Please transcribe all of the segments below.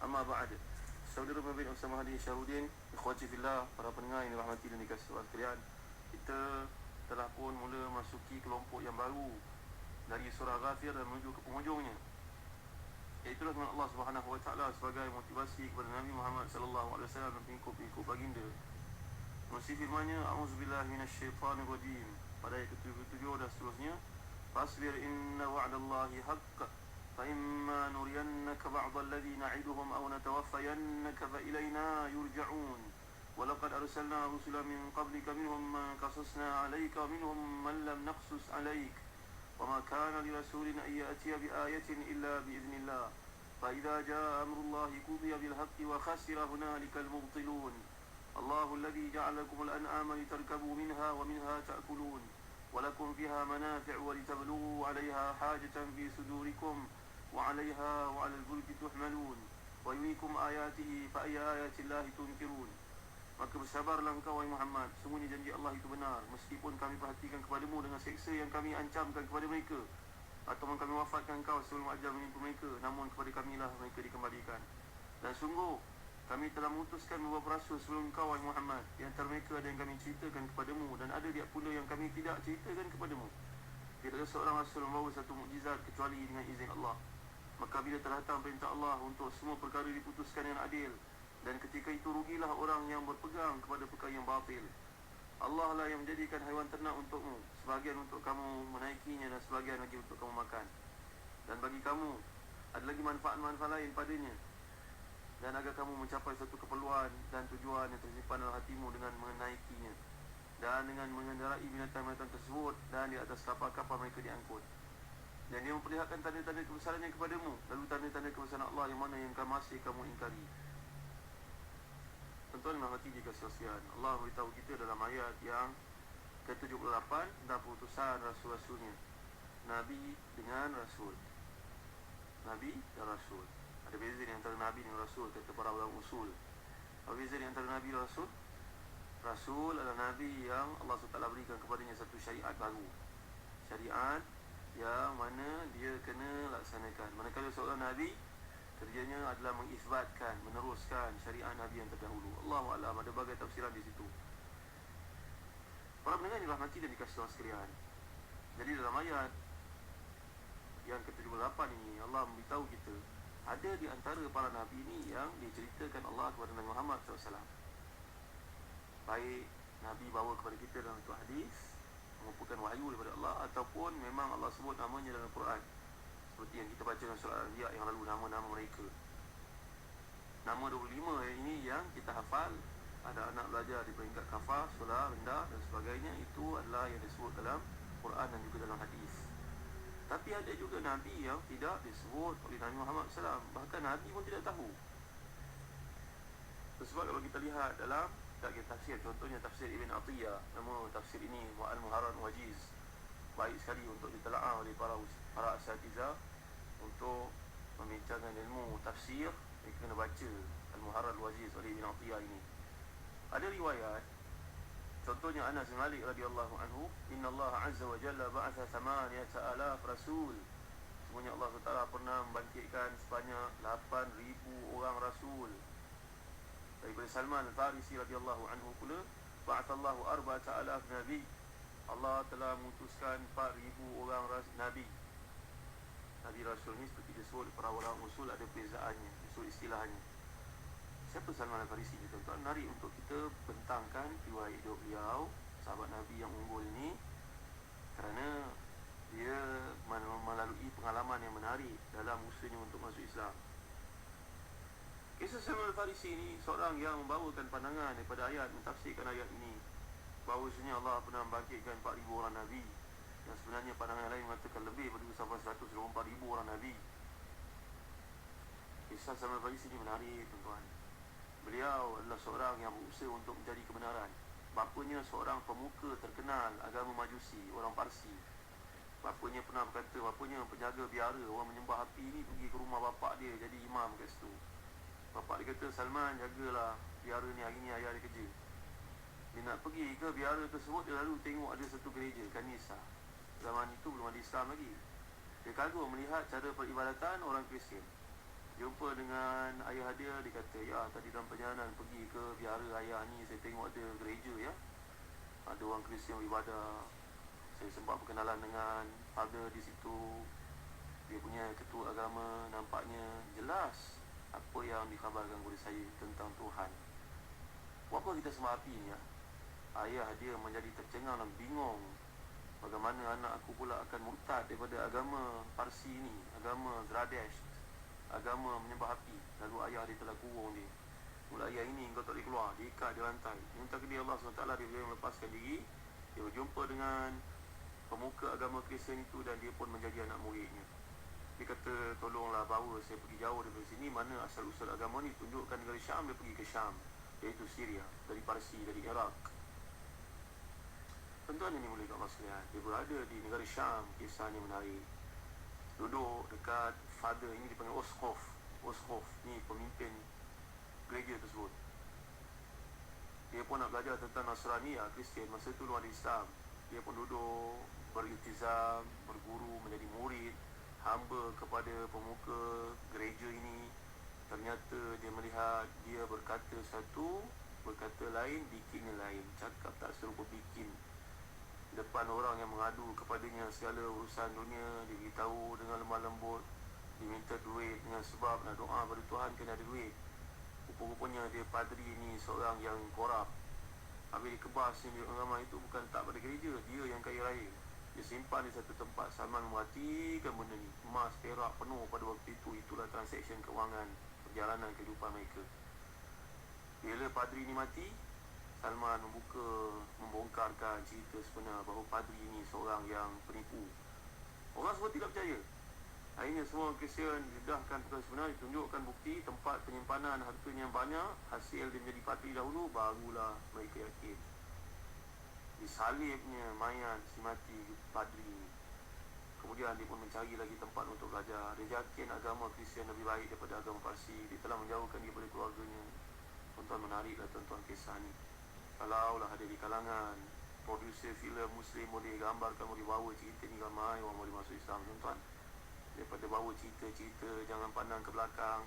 Amma ba'ad Saudara pembina Ustaz Mahdi Syarudin, ikhwati fillah, para pendengar yang dirahmati dan dikasihi oleh sekalian. Kita telah pun mula masuki kelompok yang baru dari surah Ghafir dan menuju ke penghujungnya. Itulah dengan Allah Subhanahu Wa Taala sebagai motivasi kepada Nabi Muhammad Sallallahu Alaihi Wasallam dan pengikut-pengikut baginda. Mesti firmannya, A'udzubillahi minasyaitanir rajim pada ayat ke-77 dan seterusnya. Fasbir inna wa'dallahi haqq فإما نرينك بعض الذي نعدهم أو نتوفينك فإلينا يرجعون. ولقد أرسلنا رسلا من قبلك منهم من قصصنا عليك ومنهم من لم نقصص عليك. وما كان لرسول أن يأتي بآية إلا بإذن الله. فإذا جاء أمر الله قضي بالحق وخسر هنالك المبطلون. الله الذي جعل لكم الأنعام لتركبوا منها ومنها تأكلون. ولكم فيها منافع ولتبلغوا عليها حاجة في صدوركم. وعليها وعلى الفلك تحملون ويريكم آياته فأي آيات الله تنكرون Maka bersabarlah engkau wahai Muhammad Sungguhnya janji Allah itu benar Meskipun kami perhatikan kepadamu dengan seksa yang kami ancamkan kepada mereka Atau kami wafatkan engkau sebelum ajal menimpa mereka Namun kepada kamilah mereka dikembalikan Dan sungguh kami telah memutuskan beberapa rasul sebelum engkau wahai Muhammad Di antara mereka ada yang kami ceritakan kepadamu Dan ada dia pula yang kami tidak ceritakan kepadamu Tidak ada seorang rasul membawa satu mukjizat kecuali dengan izin Allah Maka bila telah datang perintah Allah untuk semua perkara diputuskan dengan adil dan ketika itu rugilah orang yang berpegang kepada perkara yang batil. Allah lah yang menjadikan haiwan ternak untukmu, sebahagian untuk kamu menaikinya dan sebahagian lagi untuk kamu makan. Dan bagi kamu ada lagi manfaat-manfaat lain padanya. Dan agar kamu mencapai satu keperluan dan tujuan yang tersimpan dalam hatimu dengan menaikinya dan dengan mengendarai binatang-binatang tersebut dan di atas kapal-kapal mereka diangkut. Dan dia memperlihatkan tanda-tanda kebesarannya kepadamu. Lalu tanda-tanda kebesaran Allah yang mana yang masih kamu ingkari. Tuan-tuan dan hati jika sekalian Allah beritahu kita dalam ayat yang ke-78 tentang perutusan rasul-rasulnya. Nabi dengan rasul. Nabi dan rasul. Ada beza di antara Nabi dan rasul kata para ulama usul. Apa beza di antara Nabi dan rasul? Rasul adalah Nabi yang Allah SWT berikan kepadanya satu syariat baru. Syariat yang mana dia kena laksanakan. Manakala seorang Nabi Kerjanya adalah mengisbatkan, meneruskan syariat Nabi yang terdahulu. Allah Alam ada bagai tafsiran di situ. Para pendengar dirahmati dan dikasih Allah sekalian. Jadi dalam ayat yang ke-78 ini Allah memberitahu kita Ada di antara para Nabi ini yang diceritakan Allah kepada Nabi Muhammad SAW Baik Nabi bawa kepada kita dalam tu hadis mengumpulkan wahyu daripada Allah ataupun memang Allah sebut namanya dalam Quran. Seperti yang kita baca dalam surah Al-Anbiya yang lalu nama-nama mereka. Nama 25 ini yang kita hafal ada anak belajar di peringkat kafah, surah, rendah dan sebagainya itu adalah yang disebut dalam Quran dan juga dalam hadis. Tapi ada juga Nabi yang tidak disebut oleh Nabi Muhammad SAW bahkan Nabi pun tidak tahu. Sebab kalau kita lihat dalam sebagai tafsir contohnya tafsir Ibn Atiyah. Nama tafsir ini baik sekali untuk ditelaah oleh para para asatiza untuk membincangkan ilmu tafsir kita kena baca Al-Muharar Wajiz oleh Ibn Atiyah ini. Ada riwayat contohnya Anas bin Malik radhiyallahu anhu inna Allah azza wa jalla ba'atha 8000 rasul. Semuanya Allah Taala pernah membangkitkan sebanyak 8000 orang rasul. Daripada Salman Al-Farisi radhiyallahu anhu pula ba'athallahu arba'ata alaf nabi Allah telah mengutuskan 4000 orang ras- nabi. Nabi Rasul ni seperti disebut para orang usul ada perbezaannya disebut istilahnya. Siapa Salman Al-Farisi ni tuan-tuan? Menarik untuk kita bentangkan riwayat hidup beliau sahabat Nabi yang unggul ini kerana dia melalui pengalaman yang menarik dalam usahanya untuk masuk Islam. Kisah Salman Al-Farisi ini seorang yang membawakan pandangan daripada ayat mentafsirkan ayat ini bahawasanya Allah pernah membangkitkan 4,000 orang Nabi. Yang sebenarnya pandangan lain mengatakan lebih daripada sampai 124,000 orang Nabi. Kisah Salman Al-Farisi ini menarik tuan-tuan. Beliau adalah seorang yang berusaha untuk mencari kebenaran. Bapanya seorang pemuka terkenal agama majusi, orang Parsi. Bapanya pernah berkata, bapanya penjaga biara, orang menyembah api ni pergi ke rumah bapak dia jadi imam kat situ. Bapak dia kata, Salman jagalah biara ni hari ni ayah dia kerja. Dia nak pergi ke biara tersebut, dia lalu tengok ada satu gereja, kanisa. Zaman itu belum ada Islam lagi. Dia kagum melihat cara peribadatan orang Kristian. Jumpa dengan ayah dia, dia kata, ya tadi dalam perjalanan pergi ke biara ayah ni, saya tengok ada gereja ya. Ada orang Kristian beribadah. Saya sempat berkenalan dengan father di situ. Dia punya ketua agama nampaknya jelas apa yang dikhabarkan kepada saya tentang Tuhan. Apa kita semua api ni ya? Ayah dia menjadi tercengang dan bingung bagaimana anak aku pula akan murtad daripada agama Parsi ini, agama Zradesh, agama menyembah api. Lalu ayah dia telah kurung dia. Mula ayah ini kau tak boleh keluar, diikat di rantai. Minta ke dia Allah SWT dia boleh melepaskan diri. Dia berjumpa dengan pemuka agama Kristian itu dan dia pun menjadi anak muridnya. Dia kata tolonglah bawa saya pergi jauh dari sini Mana asal usul agama ni tunjukkan negara Syam Dia pergi ke Syam Iaitu Syria Dari Parsi, dari Iraq Tuan-tuan ini boleh kat masalah Dia berada di negara Syam Kisahnya menarik. Duduk dekat father Ini dipanggil Oskov Oskov ni pemimpin gereja tersebut. Dia pun nak belajar tentang Nasrani ya, Kristian. Masa itu luar Islam. Dia pun duduk Beriltizam Berguru Menjadi murid hamba kepada pemuka gereja ini. Ternyata dia melihat dia berkata satu berkata lain bikinnya lain. Cakap tak serupa bikin depan orang yang mengadu kepadanya segala urusan dunia dia beritahu dengan lemah lembut diminta duit dengan sebab nak doa pada Tuhan kena ada duit. Rupa-rupanya dia padri ini seorang yang korap. Habis dikebas ni agama itu bukan tak pada gereja dia yang kaya raya. Dia simpan di satu tempat Salman mematikan benda ni. Emas perak penuh pada waktu itu. Itulah transaksi kewangan perjalanan kehidupan mereka. Bila padri ni mati Salman membuka membongkarkan cerita sebenar bahawa padri ini seorang yang penipu. Orang semua tidak percaya. Akhirnya semua Kristian didahkan perkara sebenar ditunjukkan bukti tempat penyimpanan hartanya yang banyak hasil dia menjadi padri dahulu barulah mereka yakin. Disalibnya mayat si mati padri kemudian dia pun mencari lagi tempat untuk belajar. Dia yakin agama Kristian lebih baik daripada agama Parsi. Dia telah menjauhkan dia dari keluarganya. Tuan-tuan menariklah tuan-tuan kisah ni kalau lah ada di kalangan produser filem muslim boleh gambarkan boleh bawa cerita ni ramai orang boleh masuk Islam tuan-tuan. Daripada bawa cerita-cerita jangan pandang ke belakang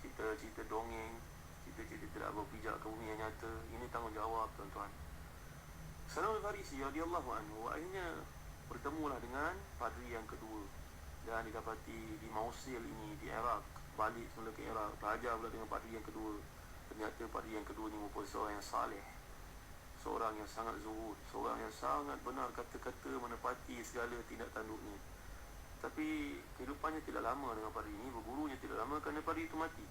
cerita-cerita dongeng cerita-cerita tidak berpijak ke bumi yang nyata. Ini tanggungjawab tuan-tuan. Salman Farisi radhiyallahu anhu. Akhirnya bertemulah dengan padri yang kedua. Dan didapati di Mosul ini di Iraq balik semula ke Iraq. Belajar pula dengan padri yang kedua. Ternyata padri yang kedua ni merupakan seorang yang saleh seorang yang sangat zuhud seorang yang sangat benar kata-kata menepati segala tindak tanduknya tapi kehidupannya tidak lama dengan padri ini bergurunya tidak lama kerana padri itu mati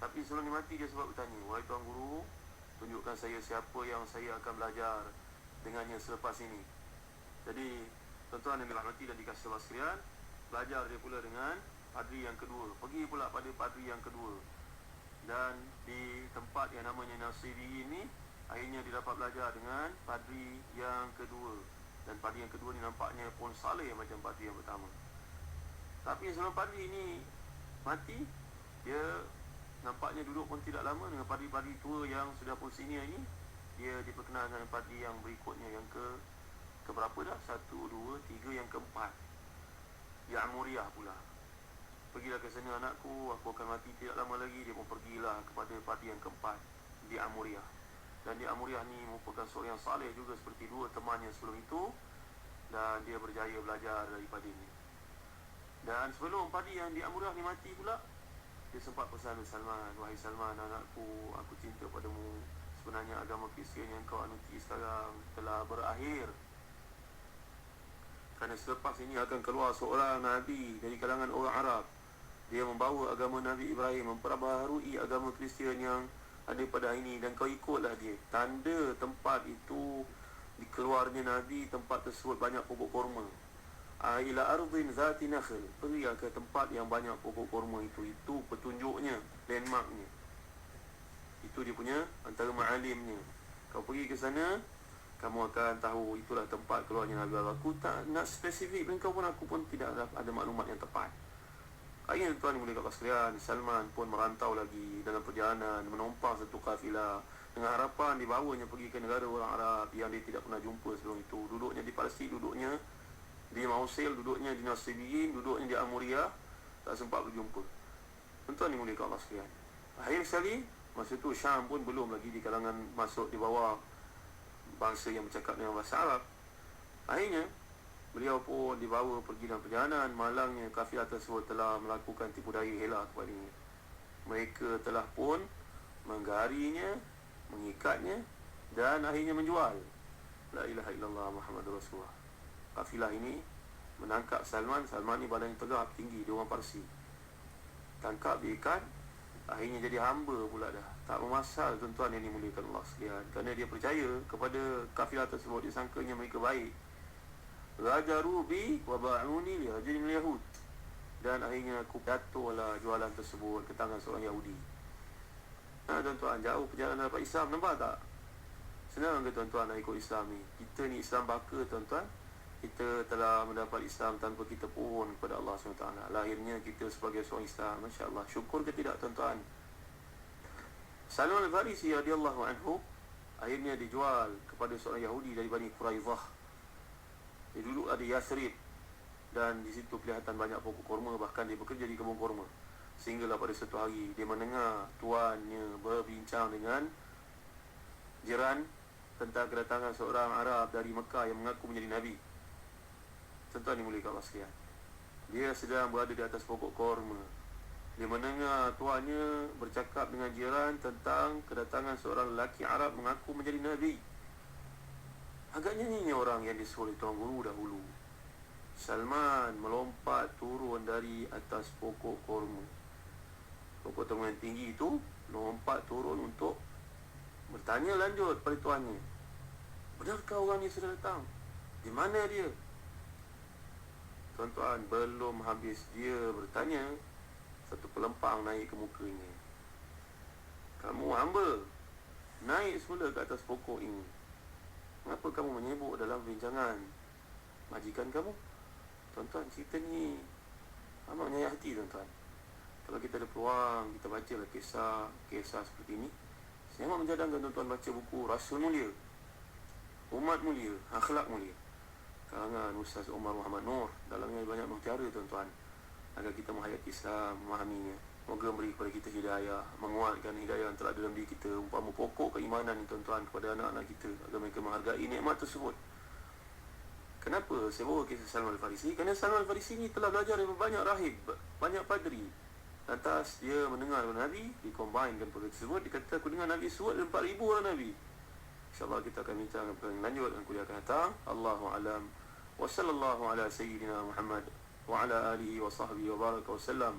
tapi sebelum dia mati dia sebab bertanya wahai tuan guru tunjukkan saya siapa yang saya akan belajar dengannya selepas ini. Jadi, tuan-tuan yang dirahmati dan dikasih Allah sekalian, belajar dia pula dengan padri yang kedua. Pergi pula pada padri yang kedua. Dan di tempat yang namanya Nasiri ini, akhirnya dia dapat belajar dengan padri yang kedua. Dan padri yang kedua ni nampaknya pun saleh macam padri yang pertama. Tapi sebelum padri ini mati, dia nampaknya duduk pun tidak lama dengan padri-padri tua yang sudah pun senior ini dia diperkenalkan dengan parti yang berikutnya yang ke ke berapa dah? Satu, dua, tiga, yang keempat. Yang Amuriah pula. Pergilah ke sana anakku, aku akan mati tidak lama lagi. Dia pun pergilah kepada parti yang keempat. Di Amuriah. Dan di Amuriah ni merupakan seorang yang saleh juga seperti dua temannya sebelum itu. Dan dia berjaya belajar daripada ini. Dan sebelum padi yang di Amuriah ni mati pula, dia sempat pesan Salman Wahai Salman anakku Aku cinta padamu Sebenarnya agama Kristian yang kau anuti sekarang Telah berakhir Kerana selepas ini akan keluar seorang Nabi Dari kalangan orang Arab Dia membawa agama Nabi Ibrahim Memperbaharui agama Kristian yang ada pada ini Dan kau ikutlah dia. Tanda tempat itu Dikeluarnya Nabi Tempat tersebut banyak pokok korma ila ardin zati nakhl pergi ke tempat yang banyak pokok kurma itu? Itu petunjuknya landmarknya. Itu dia punya antara ma'alimnya. Kau pergi ke sana kamu akan tahu itulah tempat keluarnya Nabi. Allah aku tak nak spesifik dan kau pun aku pun tidak ada maklumat yang tepat Akhirnya tuan boleh kat sekalian Salman pun merantau lagi dalam perjalanan Menumpang satu kafilah Dengan harapan dibawanya pergi ke negara orang Arab Yang dia tidak pernah jumpa sebelum itu. Duduknya di Palestin, duduknya di Mausil duduknya di Nasibiyin duduknya di Amuria tak sempat berjumpa. Tuan mulia Allah sekalian akhir sekali masa tu Syam pun belum lagi di kalangan masuk di bawah bangsa yang bercakap dengan bahasa Arab. Akhirnya beliau pun dibawa pergi dalam perjalanan. Malangnya kafilah tersebut telah melakukan tipu daya hela kepadanya mereka telah pun menggarinya mengikatnya dan akhirnya menjual. La ilaha illallah muhammadur rasulullah. Kafilah ini menangkap Salman. Salman ni badan tegak tinggi dia orang Parsi. Tangkap diikat akhirnya jadi hamba pula dah. Tak memasal tuan-tuan yang dimuliakan Allah sekalian. Kerana dia percaya kepada kafilah tersebut dia sangkanya mereka baik Raja Rubi wa ba'uni li rajulin Yahud. Dan akhirnya aku jatuhlah jualan tersebut ke tangan seorang Yahudi. Nah tuan-tuan jauh perjalanan dapat Islam nampak tak? Senang ke tuan-tuan nak ikut Islam ni? Kita ni Islam baka tuan-tuan. Kita telah mendapat Islam tanpa kita pohon kepada Allah SWT Lahirnya kita sebagai seorang Islam Masya Allah Syukur ke tidak tuan-tuan? Salman al-Farisi radhiyallahu anhu Akhirnya dijual kepada seorang Yahudi dari Bani Quraidah Dia dulu ada Yasrib. Dan di situ kelihatan banyak pokok korma Bahkan dia bekerja di kebun korma. Sehinggalah pada satu hari Dia mendengar tuannya berbincang dengan Jiran tentang kedatangan seorang Arab dari Mekah yang mengaku menjadi Nabi. Tuan-tuan dimuliakan Allah sekalian Dia sedang berada di atas pokok korma. Dia mendengar tuannya bercakap dengan jiran Tentang kedatangan seorang lelaki Arab mengaku menjadi Nabi Agaknya ini orang yang disuruh Tuan Guru dahulu. Salman melompat turun dari atas pokok korma Pokok korma yang tinggi itu Lompat turun untuk Bertanya lanjut pada tuannya. Benarkah orang ni sudah datang? Di mana dia? Tuan-tuan, belum habis dia bertanya Satu pelempang naik ke mukanya. Kamu hamba Naik semula ke atas pokok ini Kenapa kamu menyebut dalam bincangan? Majikan kamu? Tuan-tuan, cerita ni Amat menyayat hati tuan-tuan. Kalau kita ada peluang Kita baca lah kisah Kisah seperti ini. Saya amat menjadangkan tuan-tuan baca buku Rasul Mulia Umat Mulia Akhlak Mulia. Kalangan Ustaz Umar Muhammad Nur dalamnya banyak mutiara tuan-tuan agar kita menghayati Islam memahaminya moga memberi kepada kita hidayah menguatkan hidayah yang telah dalam diri kita. Umpama pokok keimanan tuan-tuan kepada anak-anak kita. Agar mereka menghargai nikmat tersebut. Kenapa? Saya bawa kisah Salman Al-Farisi. Kerana Salman Al-Farisi ini telah belajar dari banyak rahib banyak padri. Lantas dia mendengar Nabi Dikombinkan perkara tersebut. Dia kata aku dengar Nabi suat 4,000 orang Nabi. InsyaAllah kita akan bincang yang lanjut dan kuliah akan datang. Allahu alam. Wa sallallahu ala sayyidina Muhammad wa ala alihi wa sahbihi wa baraka wa sallam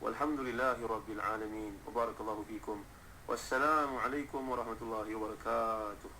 والحمد لله رب العالمين وبارك الله فيكم والسلام عليكم ورحمة الله وبركاته